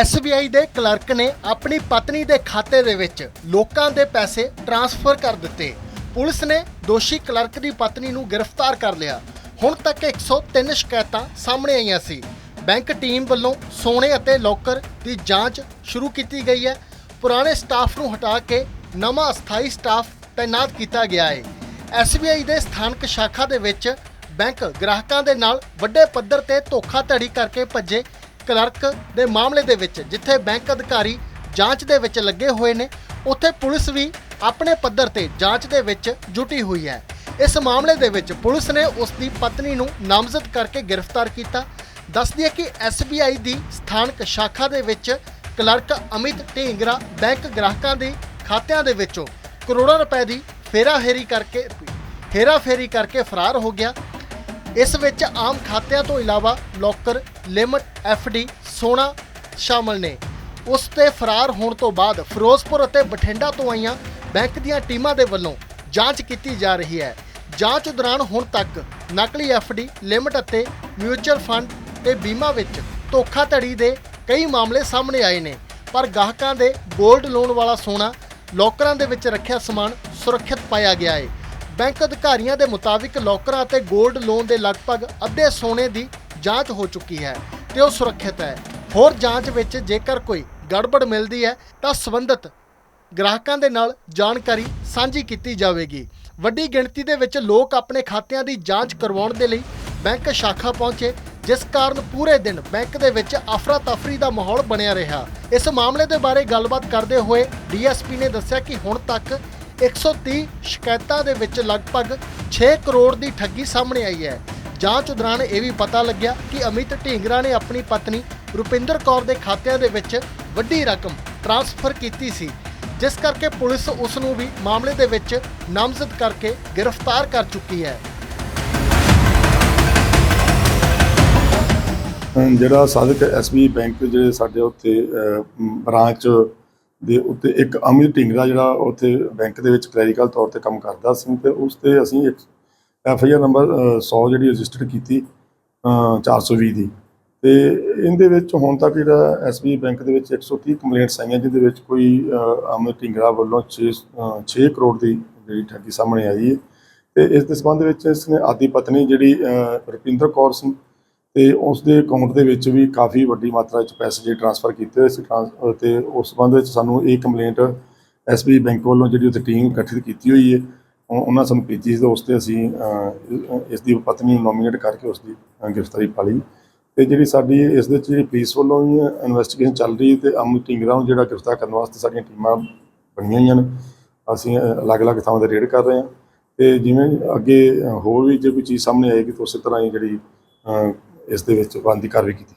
SBI ਦੇ clerk ਨੇ ਆਪਣੀ ਪਤਨੀ ਦੇ ਖਾਤੇ ਦੇ ਵਿੱਚ ਲੋਕਾਂ ਦੇ ਪੈਸੇ ਟ੍ਰਾਂਸਫਰ ਕਰ ਦਿੱਤੇ। ਪੁਲਿਸ ਨੇ ਦੋਸ਼ੀ ਕਲਰਕ ਦੀ ਪਤਨੀ ਨੂੰ ਗ੍ਰਿਫਤਾਰ ਕਰ ਲਿਆ। ਹੁਣ ਤੱਕ 103 ਸ਼ਿਕਾਇਤਾਂ ਸਾਹਮਣੇ ਆਈਆਂ ਸੀ। ਬੈਂਕ ਟੀਮ ਵੱਲੋਂ ਸੋਨੇ ਅਤੇ ਲੋਕਰ ਦੀ ਜਾਂਚ ਸ਼ੁਰੂ ਕੀਤੀ ਗਈ ਹੈ। ਪੁਰਾਣੇ ਸਟਾਫ ਨੂੰ ਹਟਾ ਕੇ ਨਵਾਂ ਅਸਥਾਈ ਸਟਾਫ ਤਾਇਨਾਤ ਕੀਤਾ ਗਿਆ ਹੈ। SBI ਦੇ ਸਥਾਨਕ ਸ਼ਾਖਾ ਦੇ ਵਿੱਚ ਬੈਂਕ ਗ੍ਰਾਹਕਾਂ ਦੇ ਨਾਲ ਵੱਡੇ ਪੱਧਰ ਤੇ ਧੋਖਾਧੜੀ ਕਰਕੇ ਭੱਜੇ ਕਲਰਕ ਦੇ ਮਾਮਲੇ ਦੇ ਵਿੱਚ, ਜਿੱਥੇ ਬੈਂਕ ਅਧਿਕਾਰੀ ਜਾਂਚ ਦੇ ਵਿੱਚ ਲੱਗੇ ਹੋਏ ਨੇ, ਉੱਥੇ ਪੁਲਿਸ ਵੀ ਆਪਣੇ ਪੱਧਰ ਤੇ ਜਾਂਚ ਦੇ ਵਿੱਚ ਜੁਟੀ ਹੋਈ ਹੈ। ਇਸ ਮਾਮਲੇ ਦੇ ਵਿੱਚ ਪੁਲਿਸ ਨੇ ਉਸ ਦੀ ਪਤਨੀ ਨੂੰ ਨਾਮਜ਼ਦ ਕਰਕੇ ਗ੍ਰਿਫਤਾਰ ਕੀਤਾ। ਦੱਸਦੀ ਹੈ ਕਿ SBI ਦੀ ਸਥਾਨਕ ਸ਼ਾਖਾ ਦੇ ਵਿੱਚ ਕਲਰਕ ਅਮਿਤ ਢੀਂਗਰਾ ਬੈਂਕ ਗ੍ਰਾਹਕਾਂ ਦੇ ਖਾਤਿਆਂ ਦੇ ਵਿੱਚੋਂ ਕਰੋੜਾਂ ਰੁਪਏ ਦੀ ਫੇਰਾਫੇਰੀ ਕਰਕੇ ਹੇਰਾਫੇਰੀ ਕਰਕੇ ਫਰਾਰ ਹੋ ਗਿਆ। ਇਸ ਵਿੱਚ ਆਮ ਖਾਤਿਆਂ ਤੋਂ ਇਲਾਵਾ ਲੋਕਰ ਲਿਮਟ ਡੀ ਸੋਨਾ ਸ਼ਾਮਲ ਨੇ। ਉਸ ਤੇ ਫਰਾਰ ਹੋਣ ਤੋਂ ਬਾਅਦ ਫਿਰੋਜ਼ਪੁਰ ਅਤੇ ਬਠਿੰਡਾ ਤੋਂ ਆਈਆਂ ਬੈਂਕ ਦੀਆਂ ਟੀਮਾਂ ਦੇ ਵੱਲੋਂ ਜਾਂਚ ਕੀਤੀ ਜਾ ਰਹੀ ਹੈ। ਜਾਂਚ ਦੌਰਾਨ ਹੁਣ ਤੱਕ ਨਕਲੀ ਡੀ ਲਿਮਟ ਅਤੇ ਮਿਊਚੁਅਲ ਫੰਡ ਤੇ ਬੀਮਾ ਵਿੱਚ ਧੋਖਾਧੜੀ ਦੇ ਕਈ ਮਾਮਲੇ ਸਾਹਮਣੇ ਆਏ ਨੇ। ਪਰ ਗਾਹਕਾਂ ਦੇ 골ਡ ਲੋਨ ਵਾਲਾ ਸੋਨਾ, ਲੋਕਰਾਂ ਦੇ ਵਿੱਚ ਰੱਖਿਆ ਸਮਾਨ ਸੁਰੱਖਿਅਤ ਪਾਇਆ ਗਿਆ ਹੈ। ਬੈਂਕ ਅਧਿਕਾਰੀਆਂ ਦੇ ਮੁਤਾਬਿਕ ਲੋਕਰਾਂ ਅਤੇ 골ਡ ਲੋਨ ਦੇ ਲਗਭਗ ਅੱਧੇ ਸੋਨੇ ਦੀ ਜਾਂਚ ਹੋ ਚੁੱਕੀ ਹੈ ਤੇ ਉਹ ਸੁਰੱਖਿਅਤ ਹੈ। ਹੋਰ ਜਾਂਚ ਵਿੱਚ ਜੇਕਰ ਕੋਈ ਗੜਬੜ ਮਿਲਦੀ ਹੈ, ਤਾਂ ਸੰਬੰਧਿਤ ਗ੍ਰਾਹਕਾਂ ਦੇ ਨਾਲ ਜਾਣਕਾਰੀ ਸਾਂਝੀ ਕੀਤੀ ਜਾਵੇਗੀ। ਵੱਡੀ ਗਿਣਤੀ ਦੇ ਵਿੱਚ ਲੋਕ ਆਪਣੇ ਖਾਤਿਆਂ ਦੀ ਜਾਂਚ ਕਰਵਾਉਣ ਦੇ ਲਈ ਬੈਂਕ ਸ਼ਾਖਾ ਪਹੁੰਚੇ, ਜਿਸ ਕਾਰਨ ਪੂਰੇ ਦਿਨ ਬੈਂਕ ਦੇ ਵਿੱਚ ਅਫਰਾ ਤਫਰੀ ਦਾ ਮਾਹੌਲ ਬਣਿਆ ਰਿਹਾ। ਇਸ ਮਾਮਲੇ ਦੇ ਬਾਰੇ ਗੱਲਬਾਤ ਕਰਦੇ ਹੋਏ ਡੀਐਸਪੀ ਨੇ ਦੱਸਿਆ ਕਿ ਹੁਣ ਤੱਕ 130 ਸ਼ਿਕਾਇਤਾਂ ਦੇ ਵਿੱਚ ਲਗਭਗ 6 ਕਰੋੜ ਦੀ ਠੱਗੀ ਸਾਹਮਣੇ ਆਈ ਹੈ। ਜਾਂਚ ਦੌਰਾਨ ਇਹ ਵੀ ਪਤਾ ਲੱਗਿਆ ਕਿ ਅਮਿਤ ਢੀਂਗਰਾ ਨੇ ਆਪਣੀ ਪਤਨੀ ਰੁਪਿੰਦਰ ਕੌਰ ਦੇ ਖਾਤਿਆਂ ਦੇ ਵਿੱਚ ਵੱਡੀ ਰਕਮ ਟ੍ਰਾਂਸਫਰ ਕੀਤੀ ਸੀ, ਜਿਸ ਕਰਕੇ ਪੁਲਿਸ ਉਸ ਨੂੰ ਵੀ ਮਾਮਲੇ ਦੇ ਵਿੱਚ ਨਾਮਜ਼ਦ ਕਰਕੇ ਗ੍ਰਿਫਤਾਰ ਕਰ ਚੁੱਕੀ ਹੈ। ਅਮ ਜਿਹੜਾ ਸਾਦਕ ਐਸਬੀ ਬੈਂਕ ਜਿਹੜੇ ਸਾਡੇ ਉੱਥੇ ਬ੍ਰਾਂਚ ਦੇ ਉੱਤੇ ਇੱਕ ਅਮਿਤ ਢਿੰਗਰਾ ਜਿਹੜਾ ਉੱਥੇ ਬੈਂਕ ਦੇ ਵਿੱਚ ਕਲੈਰੀਕਲ ਤੌਰ ਤੇ ਕੰਮ ਕਰਦਾ ਸੀ ਤੇ ਉਸ ਤੇ ਅਸੀਂ ਇੱਕ ਐਫ ਆਈ ਆਰ ਨੰਬਰ 100 ਜਿਹੜੀ ਰਜਿਸਟਰਡ ਕੀਤੀ ਅਹ, 420 ਦੀ। ਤੇ ਇਹਦੇ ਵਿੱਚ ਹੁਣ ਤੱਕ ਜਿਹੜਾ ਐਸਬੀ ਬੈਂਕ ਦੇ ਵਿੱਚ 130 ਕੰਪਲੇਂਟਸ ਆਈਆਂ ਜਿਹਦੇ ਵਿੱਚ ਕੋਈ ਅਮਿਤ ਢਿੰਗਰਾ ਵੱਲੋਂ 6 6 ਕਰੋੜ ਦੀ ਜਿਹੜੀ ਠੱਗੀ ਸਾਹਮਣੇ ਆਈ ਹੈ। ਤੇ ਇਸ ਦੇ ਸੰਬੰਧ ਵਿੱਚ ਇਸ ਨੇ ਆਦੀ ਪਤਨੀ ਜਿਹੜੀ ਰੁਪਿੰਦਰ ਕੌਰ ਸਿੰਘ ਤੇ ਉਸ ਦੇ ਅਕਾਊਂਟ ਦੇ ਵਿੱਚ ਵੀ ਕਾਫੀ ਵੱਡੀ ਮਾਤਰਾ ਵਿੱਚ ਪੈਸੇ ਜੇ ਟ੍ਰਾਂਸਫਰ ਕੀਤੇ ਹੋਏ ਸੀ ਟ੍ਰਾਂਸ- ਤੇ ਉਸ ਸੰਬੰਧ ਵਿੱਚ ਸਾਨੂੰ ਇਹ ਕੰਪਲੇਂਟ ਐਸਬੀ ਬੈਂਕ ਵੱਲੋਂ ਜਿਹੜੀ ਉੱਥੇ ਟੀਮ ਗਠਿਤ ਕੀਤੀ ਹੋਈ ਹੈ। ਉਹਨਾਂ ਸਾਨੂੰ ਭੇਜੀ ਸੀ ਤੇ ਉਸ ਤੇ ਅਸੀਂ ਇਸ ਦੀ ਪਤਨੀ ਨੂੰ ਨੋਮੀਨੇਟ ਕਰਕੇ ਉਸ ਦੀ ਗ੍ਰਿਫਤਾਰੀ ਪਾ ਲਈ। ਤੇ ਜਿਹੜੀ ਸਾਡੀ ਇਸ ਦੇ ਵਿੱਚ ਜਿਹੜੀ ਪੁਲਿਸ ਵੱਲੋਂ ਵੀ ਇਨਵੈਸਟੀਗੇਸ਼ਨ ਚੱਲ ਰਹੀ ਤੇ ਅਮਨ ਢਿੰਗਰਾ ਨੂੰ ਜਿਹੜਾ ਗ੍ਰਿਫਤਾਰ ਕਰਨ ਵਾਸਤੇ ਸਾਡੀਆਂ ਟੀਮਾਂ ਬਣੀਆਂ ਹੋਈਆਂ ਨੇ, ਅਸੀਂ ਅਲੱਗ-ਅਲੱਗ ਥਾਵਾਂ ਤੇ ਰੇਡ ਕਰ ਰਹੇ ਹਾਂ। ਤੇ ਜਿਵੇਂ ਅੱਗੇ ਹੋਰ ਵੀ ਜੇ ਕੋਈ ਚੀਜ਼ ਸਾਹਮਣੇ ਆਏਗੀ ਤਾਂ ਉਸੇ ਤਰ੍ਹਾਂ ਹੀ ਜਿਹੜੀ ਇਸ ਦੇ ਵਿੱਚ ਬੰਦੀ ਕਾਰਵਾਈ ਕੀਤੀ